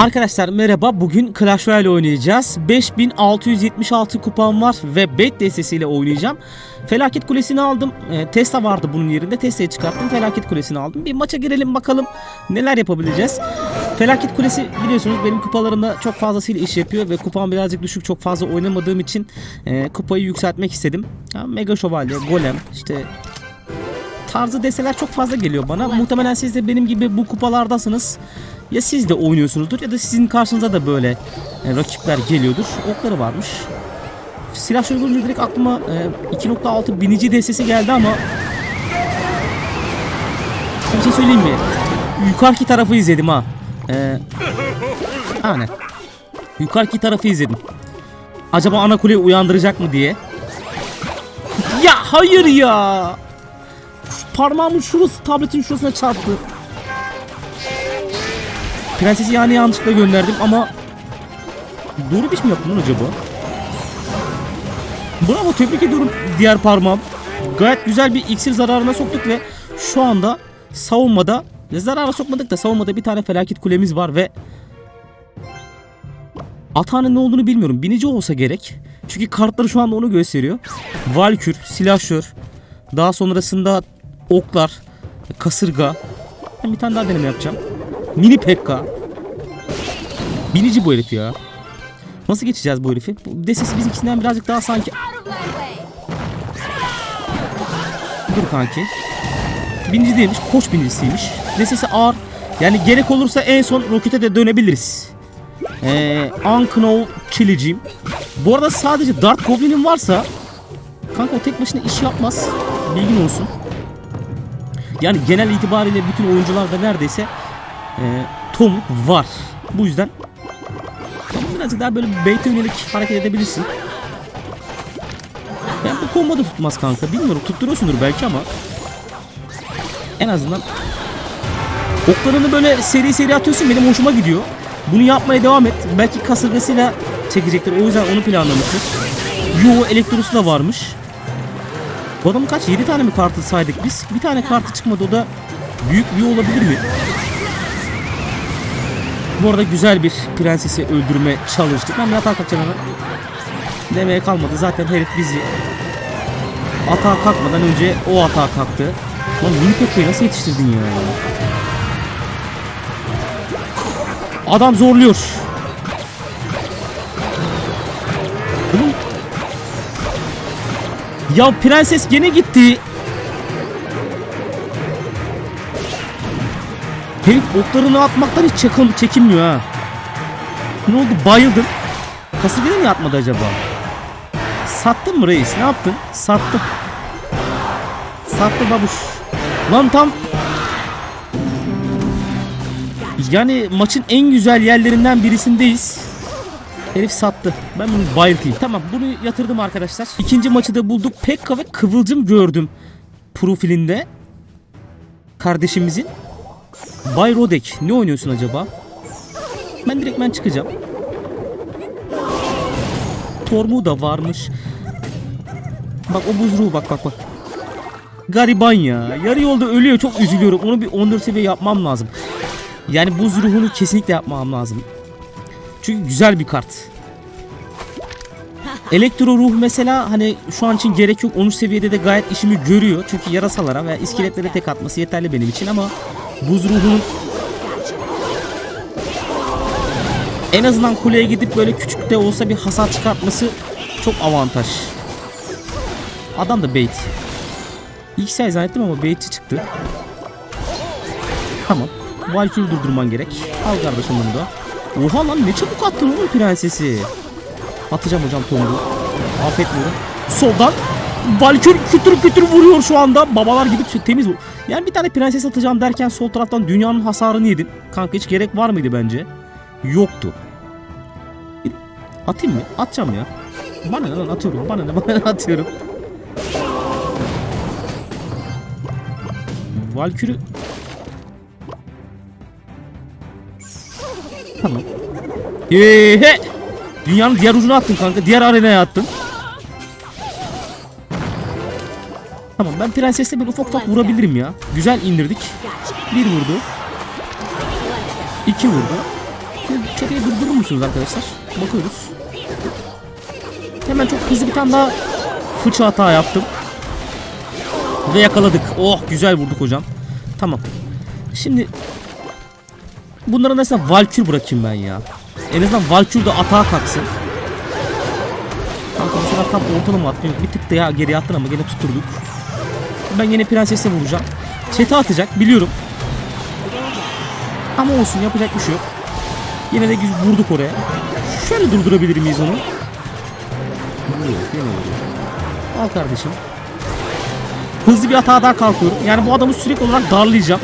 Arkadaşlar merhaba. Bugün Clash Royale oynayacağız. 5676 kupam var ve bet destesiyle oynayacağım. Felaket Kulesi'ni aldım. E, Tesla vardı bunun yerinde. Tesla'yı çıkarttım. Felaket Kulesi'ni aldım. Bir maça girelim bakalım neler yapabileceğiz. Felaket Kulesi biliyorsunuz benim kupalarımda çok fazlasıyla iş yapıyor ve kupam birazcık düşük çok fazla oynamadığım için e, kupayı yükseltmek istedim. Ya, Mega Şövalye, Golem, işte tarzı deseler çok fazla geliyor bana. Muhtemelen siz de benim gibi bu kupalardasınız. Ya siz de oynuyorsunuzdur ya da sizin karşınıza da böyle e, rakipler geliyordur. Okları varmış. Silah şöyle direkt aklıma e, 2.6 binici destesi geldi ama bir şey söyleyeyim mi? Yukarıki tarafı izledim ha. E, aynen. Yukarıki tarafı izledim. Acaba ana kuleyi uyandıracak mı diye. Ya hayır ya. Parmağımın şurası tabletin şurasına çarptı. Prensesi yani yanlışlıkla gönderdim ama Doğru bir iş mi yaptın lan acaba? Bravo tebrik ediyorum diğer parmağım. Gayet güzel bir iksir zararına soktuk ve şu anda savunmada zarara sokmadık da savunmada bir tane felaket kulemiz var ve Atağının ne olduğunu bilmiyorum. Binici olsa gerek. Çünkü kartları şu anda onu gösteriyor. Valkür, silahşör, daha sonrasında oklar, kasırga. Bir tane daha deneme yapacağım. Mini Pekka. Binici bu herif ya. Nasıl geçeceğiz bu herifi? Bu desesi bizimkisinden birazcık daha sanki... Dur kanki. Binici değilmiş, koç binicisiymiş. Desesi ağır. Yani gerek olursa en son rokete de dönebiliriz. Ee, Unknown Çiliciyim. Bu arada sadece Dart Goblin'in varsa kanka o tek başına iş yapmaz. Bilgin olsun. Yani genel itibariyle bütün oyuncularda neredeyse e, tomruk var. Bu yüzden birazcık daha böyle bait'e yönelik hareket edebilirsin. Ben bu kombo da tutmaz kanka. Bilmiyorum tutturuyorsundur belki ama en azından oklarını böyle seri seri atıyorsun benim hoşuma gidiyor. Bunu yapmaya devam et. Belki kasırgasıyla çekecektir. O yüzden onu planlamıştır. Yo elektrosu da varmış. Bu adamın kaç? 7 tane mi kartı saydık biz? Bir tane kartı çıkmadı o da büyük bir olabilir mi? Bu arada güzel bir prensesi öldürme çalıştık. Ben bir hata kalkacağım. Demeye kalmadı. Zaten herif bizi atağa kalkmadan önce o atağa kalktı. Lan Pekka'yı nasıl yetiştirdin ya? Adam zorluyor. Ya prenses gene gitti. Herif oklarını atmaktan hiç çekin, çekinmiyor ha. Ne oldu bayıldım. Kasırgada mı yatmadı acaba? Sattın mı reis? Ne yaptın? Sattım. Sattı babuş. Lan tam yani maçın en güzel yerlerinden birisindeyiz. Herif sattı. Ben bunu bayıltayım. Tamam bunu yatırdım arkadaşlar. İkinci maçı da bulduk. Pekka ve Kıvılcım gördüm profilinde. Kardeşimizin. Bay Rodek. Ne oynuyorsun acaba? Ben direkt ben çıkacağım. Tormu da varmış. Bak o buzruğu bak bak bak. Gariban ya. Yarı yolda ölüyor. Çok üzülüyorum. Onu bir 14 seviye yapmam lazım. Yani buz ruhunu kesinlikle yapmam lazım. Çünkü güzel bir kart. Elektro ruh mesela hani şu an için gerek yok. 13 seviyede de gayet işimi görüyor. Çünkü yarasalara veya iskeletlere tek atması yeterli benim için ama buz ruhunun en azından kuleye gidip böyle küçük de olsa bir hasar çıkartması çok avantaj. Adam da bait. İlk say zannettim ama baitçi çıktı. Tamam. Valkyrie durdurman gerek. Al kardeşim bunu da. Oha lan ne çabuk attın oğlum prensesi. Atacağım hocam Tom'u. Affetmiyorum. Soldan Valkyrie kütür kütür vuruyor şu anda. Babalar gibi temiz bu. Yani bir tane prenses atacağım derken sol taraftan dünyanın hasarını yedin. Kanka hiç gerek var mıydı bence? Yoktu. Atayım mı? Atacağım ya. Bana ne lan atıyorum. Bana ne bana ne atıyorum. Valkyrie Tamam. He he. Dünyanın diğer ucuna attın kanka. Diğer arenaya attın. Tamam ben prensesle bir ufak ufak vurabilirim ya. Güzel indirdik. Bir vurdu. İki vurdu. Videoyu durdurur musunuz arkadaşlar? Bakıyoruz. Hemen çok hızlı bir tane daha fıçı hata yaptım. Ve yakaladık. Oh güzel vurduk hocam. Tamam. Şimdi bunlara mesela Valkür bırakayım ben ya. En azından Valkür de atağa kalksın. Kanka bu sefer tam ortalama atmıyor. Bir tık da ya geriye attın ama gene tutturduk. Ben yine prensesle vuracağım. Çete atacak biliyorum. Ama olsun yapacak bir şey yok. Yine de vurduk oraya. Şöyle durdurabilir miyiz onu? Al kardeşim. Hızlı bir hata daha kalkıyorum. Yani bu adamı sürekli olarak darlayacağım.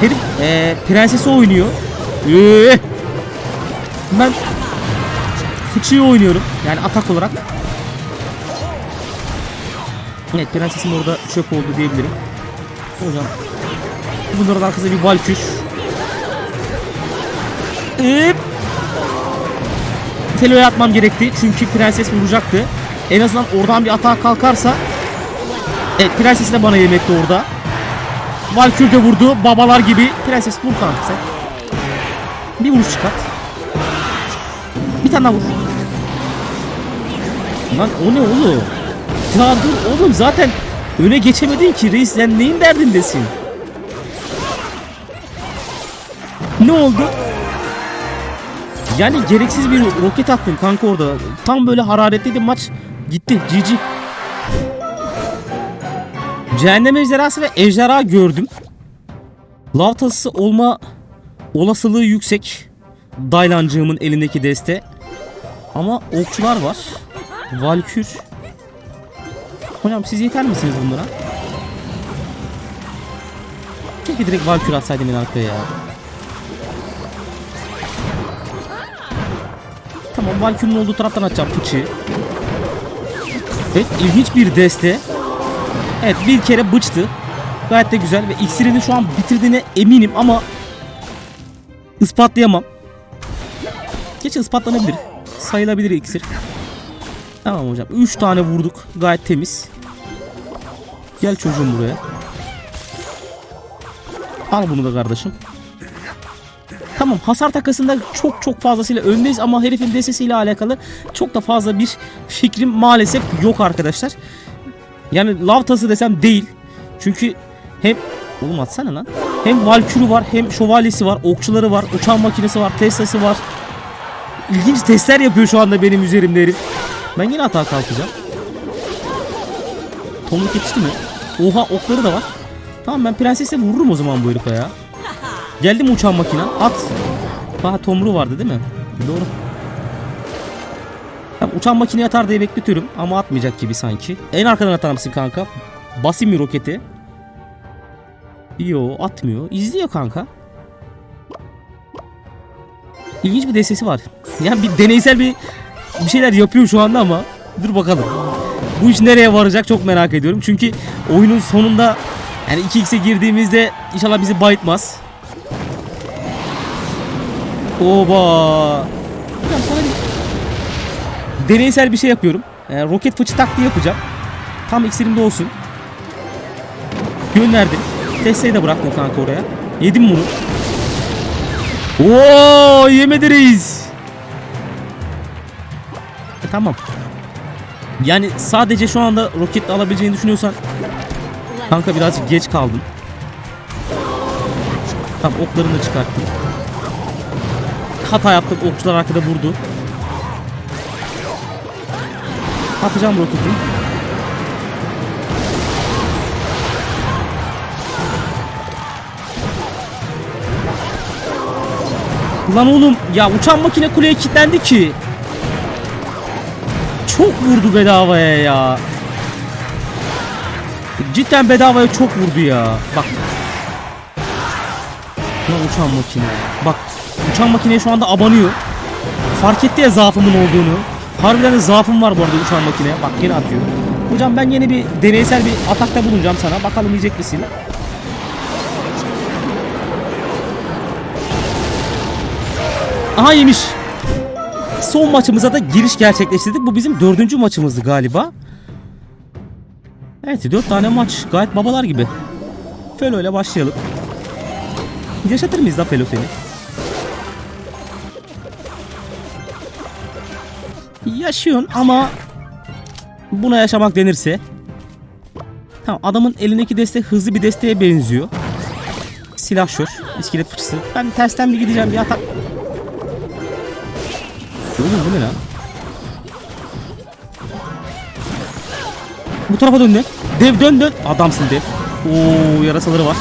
Herif eee prensesi oynuyor. Eee. Ben fıçıyı oynuyorum. Yani atak olarak. Evet prensesim orada çöp oldu diyebilirim. Hocam. Bunların arkasında bir valkür. Hıp. Telo'ya atmam gerekti. Çünkü prenses vuracaktı. En azından oradan bir atağa kalkarsa Evet prenses de bana yemetti orada. Valkür de vurdu. Babalar gibi. Prenses vur kanka sen. Bir vuruş çıkart. Bir tane vur. Lan o ne oğlum? Ya dur oğlum zaten öne geçemedin ki reis sen neyin derdindesin? Ne oldu? Yani gereksiz bir roket attın kanka orada. Tam böyle hararetliydi maç. Gitti. GG. Cehennem ejderhası ve ejderha gördüm. Lav olma olasılığı yüksek. Daylancığımın elindeki deste. Ama okçular var. Valkür. Hocam siz yeter misiniz bunlara? Keşke direkt Valkür atsaydım en arkaya ya. Tamam Valkür'ün olduğu taraftan atacağım fıçı. Evet ilginç bir deste. Evet bir kere bıçtı. Gayet de güzel ve iksirini şu an bitirdiğine eminim ama ispatlayamam. Geçen ispatlanabilir. Sayılabilir iksir. Tamam hocam. 3 tane vurduk. Gayet temiz. Gel çocuğum buraya. Al bunu da kardeşim. Tamam hasar takasında çok çok fazlasıyla öndeyiz ama herifin destesiyle alakalı çok da fazla bir fikrim maalesef yok arkadaşlar. Yani lav tası desem değil. Çünkü hem oğlum atsana lan. Hem Valkürü var hem şövalyesi var, okçuları var, uçan makinesi var, Tesla'sı var. İlginç testler yapıyor şu anda benim üzerimde herif. Ben yine hata kalkacağım. Tomruk yetişti mi? Oha okları da var. Tamam ben prensesle vururum o zaman bu herife ya. Geldi mi uçan makina? At. Daha tomruğu vardı değil mi? Doğru. Tamam, uçan makine atar diye bekletiyorum ama atmayacak gibi sanki. En arkadan atar mısın kanka? Basayım mı roketi? Yo atmıyor. İzliyor kanka. İlginç bir destesi var. Yani bir deneysel bir bir şeyler yapıyor şu anda ama dur bakalım. Bu iş nereye varacak çok merak ediyorum. Çünkü oyunun sonunda yani 2x'e girdiğimizde inşallah bizi bayıtmaz. Oba. Hocam sana bir deneysel bir şey yapıyorum. Yani roket fıçı taktiği yapacağım. Tam iksirimde olsun. Gönderdim. Tesla'yı da bıraktım kanka oraya. Yedim bunu. Oo yemedi reis. E, tamam. Yani sadece şu anda roketle alabileceğini düşünüyorsan kanka birazcık geç kaldın. Tamam oklarını da çıkarttım. Hata yaptık okçular arkada vurdu. Atacağım roketi. Lan oğlum ya uçan makine kuleye kilitlendi ki. Çok vurdu bedavaya ya. Cidden bedavaya çok vurdu ya. Bak. Lan uçan makine. Bak uçan makine şu anda abanıyor. Fark etti ya zaafımın olduğunu. Harbiden de zaafım var bu arada uçan makineye. Bak yine atıyor. Hocam ben yeni bir deneysel bir atakta bulunacağım sana. Bakalım yiyecek misin? Aha yemiş. Son maçımıza da giriş gerçekleştirdik. Bu bizim dördüncü maçımızdı galiba. Evet dört tane maç. Gayet babalar gibi. Felo ile başlayalım. Yaşatır mıyız da Felo seni? yaşıyorsun ama buna yaşamak denirse Tamam adamın elindeki deste hızlı bir desteğe benziyor. Silahşör, iskelet fırçası. Ben tersten bir gideceğim bir atak. Oğlum bu ne lan? Bu tarafa döndü. Dev dön dön. Adamsın dev. Oo yarasaları var.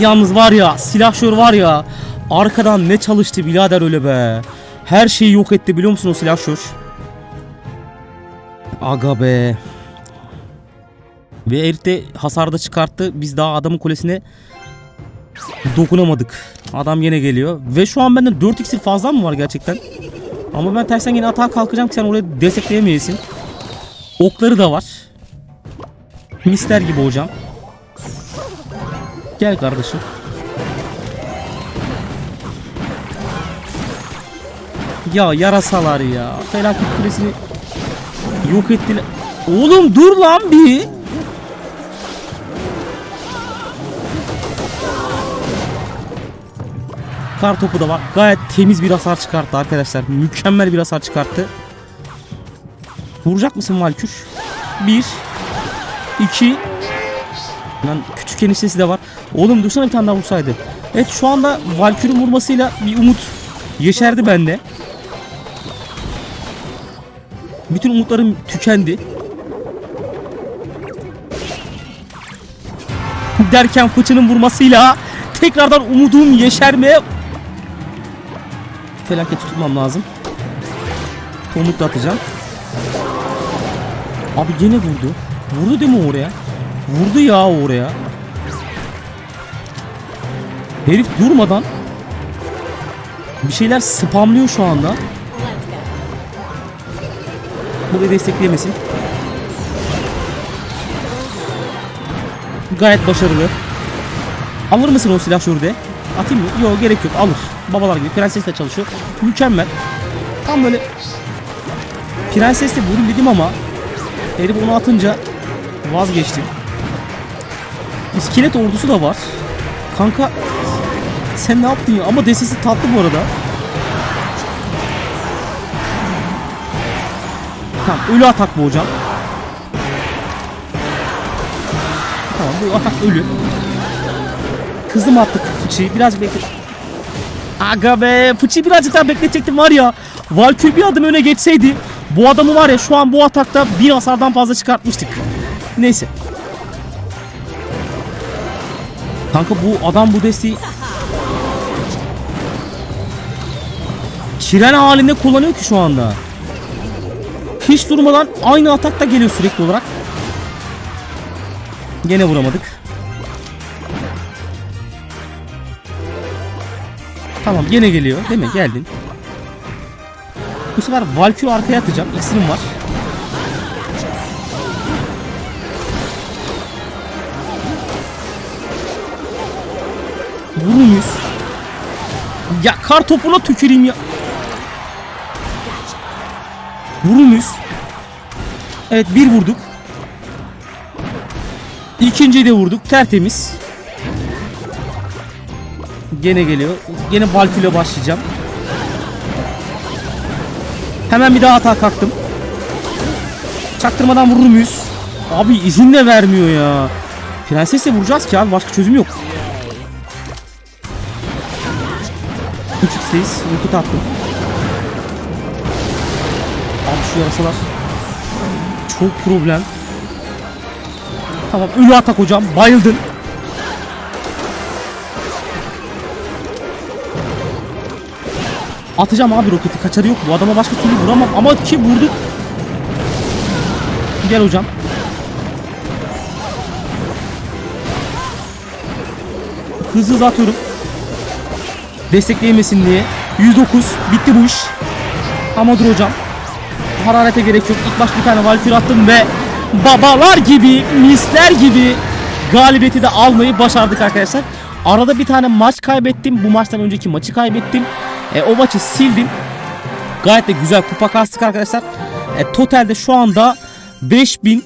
Yalnız var ya silahşör var ya arkadan ne çalıştı birader öyle be. Her şeyi yok etti biliyor musun o silahşör? Aga be. Ve herif de hasarda çıkarttı. Biz daha adamın kulesine dokunamadık. Adam yine geliyor. Ve şu an bende 4 iksir fazla mı var gerçekten? Ama ben tersen yine atağa kalkacağım ki sen oraya destekleyemeyesin. Okları da var. Mister gibi hocam. Gel kardeşim. Ya yarasalar ya. Felaket kulesini yok ettiler. Oğlum dur lan bir. Kar topu da var. Gayet temiz bir hasar çıkarttı arkadaşlar. Mükemmel bir hasar çıkarttı. Vuracak mısın Valkür? Bir. iki. Lan küçük eniştesi de var. Oğlum dursana bir tane daha vursaydı. Evet şu anda Valkür'ün vurmasıyla bir umut yeşerdi bende. Bütün umutlarım tükendi. Derken fıçının vurmasıyla tekrardan umudum yeşermeye felaket tutmam lazım. Da atacağım. Abi gene vurdu. Vurdu değil mi oraya? Vurdu ya oraya. Herif durmadan bir şeyler spamlıyor şu anda. Burayı destekleyemesin. Gayet başarılı. Alır mısın o silah şurada? Atayım mı? Yok gerek yok alır. Babalar gibi prensesle çalışıyor. Mükemmel. Tam böyle prensesle vurayım dedim ama herif onu atınca vazgeçtim. İskelet ordusu da var. Kanka sen ne yaptın ya? Ama desesi tatlı bu arada. Tamam ölü atak bu hocam. Tamam bu atak ölü. Hızlı mı attık fıçıyı? Biraz bekle. Aga be fıçıyı birazcık daha bekletecektim var ya. Valkür bir adım öne geçseydi bu adamı var ya şu an bu atakta bir hasardan fazla çıkartmıştık. Neyse. Kanka bu adam bu desteği Kiren halinde kullanıyor ki şu anda. Hiç durmadan aynı atakta geliyor sürekli olarak. Gene vuramadık. Tamam gene geliyor değil mi? Geldin. Bu sefer Valkyrie arkaya atacağım. İksirim var. Vurur muyuz? Ya kar topuna tüküreyim ya. Vurur muyuz? Evet bir vurduk. İkinciyi de vurduk. Tertemiz. Gene geliyor. Gene Valkyrie başlayacağım. Hemen bir daha hata kalktım. Çaktırmadan vurur muyuz? Abi izin de vermiyor ya. Prensesle vuracağız ki abi başka çözüm yok. 3x'teyiz. Roket attım. Abi şu yarasalar çok problem. Tamam ölü atak hocam. Bayıldın. Atacağım abi roketi. Kaçarı yok. Bu adama başka türlü vuramam. Ama ki vurduk. Gel hocam. Hızlı hızlı atıyorum. Destekleyemesin diye. 109. Bitti bu iş. Ama dur hocam. Hararete gerek yok. İlk baş bir tane Valkyrie attım ve babalar gibi, misler gibi galibiyeti de almayı başardık arkadaşlar. Arada bir tane maç kaybettim. Bu maçtan önceki maçı kaybettim. E, o maçı sildim. Gayet de güzel kupa kastık arkadaşlar. E, totalde şu anda 5000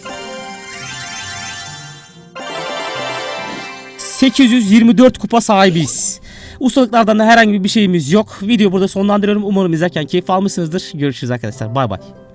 824 kupa sahibiyiz. Ustalıklardan da herhangi bir şeyimiz yok. Video burada sonlandırıyorum. Umarım izlerken keyif almışsınızdır. Görüşürüz arkadaşlar. Bay bay.